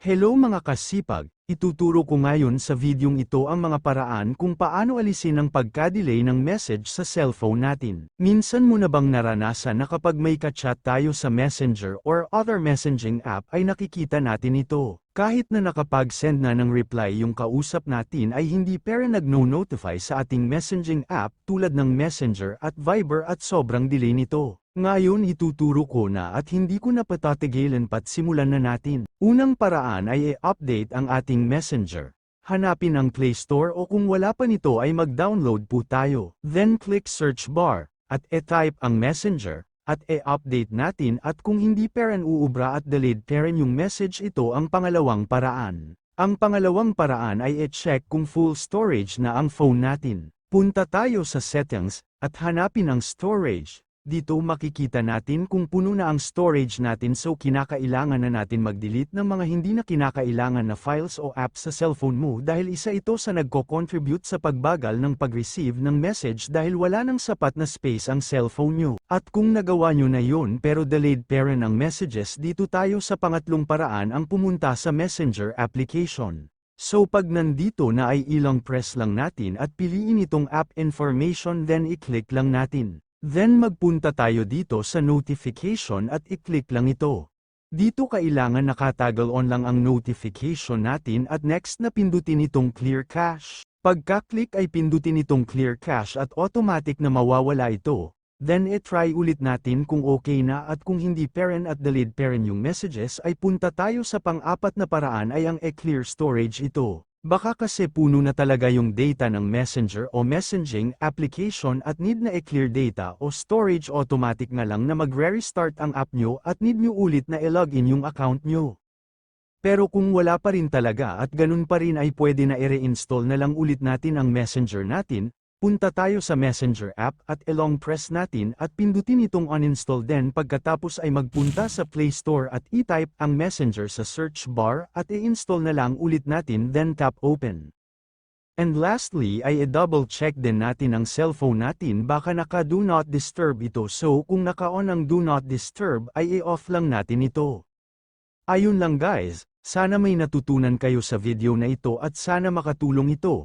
Hello mga kasipag, ituturo ko ngayon sa videong ito ang mga paraan kung paano alisin ang pagka-delay ng message sa cellphone natin. Minsan mo na bang naranasan na kapag may ka-chat tayo sa messenger or other messaging app ay nakikita natin ito. Kahit na nakapag-send na ng reply yung kausap natin ay hindi pera nag-no-notify sa ating messaging app tulad ng Messenger at Viber at sobrang delay nito. Ngayon ituturo ko na at hindi ko na patatigilan pat simulan na natin. Unang paraan ay i-update ang ating messenger. Hanapin ang Play Store o kung wala pa nito ay mag-download po tayo. Then click search bar, at e-type ang messenger, at e-update natin at kung hindi peren uubra at delayed peren yung message ito ang pangalawang paraan. Ang pangalawang paraan ay e-check kung full storage na ang phone natin. Punta tayo sa settings, at hanapin ang storage. Dito makikita natin kung puno na ang storage natin so kinakailangan na natin mag-delete ng mga hindi na kinakailangan na files o apps sa cellphone mo dahil isa ito sa nagko-contribute sa pagbagal ng pag-receive ng message dahil wala nang sapat na space ang cellphone nyo. At kung nagawa nyo na yun pero delayed parent ang messages dito tayo sa pangatlong paraan ang pumunta sa messenger application. So pag nandito na ay ilang press lang natin at piliin itong app information then i-click lang natin. Then magpunta tayo dito sa notification at i-click lang ito. Dito kailangan nakatagal on lang ang notification natin at next na pindutin itong clear cache. Pagka-click ay pindutin itong clear cache at automatic na mawawala ito. Then i-try ulit natin kung okay na at kung hindi parent at delayed parent yung messages ay punta tayo sa pang-apat na paraan ay ang e-clear storage ito. Baka kasi puno na talaga yung data ng messenger o messaging application at need na i-clear data o storage automatic nga lang na magre-restart ang app nyo at need nyo ulit na i-login yung account nyo. Pero kung wala pa rin talaga at ganun pa rin ay pwede na i-reinstall na lang ulit natin ang messenger natin, punta tayo sa messenger app at i-long press natin at pindutin itong uninstall then pagkatapos ay magpunta sa Play Store at i-type ang messenger sa search bar at i-install na lang ulit natin then tap open. And lastly ay i-double check din natin ang cellphone natin baka naka do not disturb ito so kung naka-on ang do not disturb ay i-off lang natin ito. Ayun lang guys, sana may natutunan kayo sa video na ito at sana makatulong ito.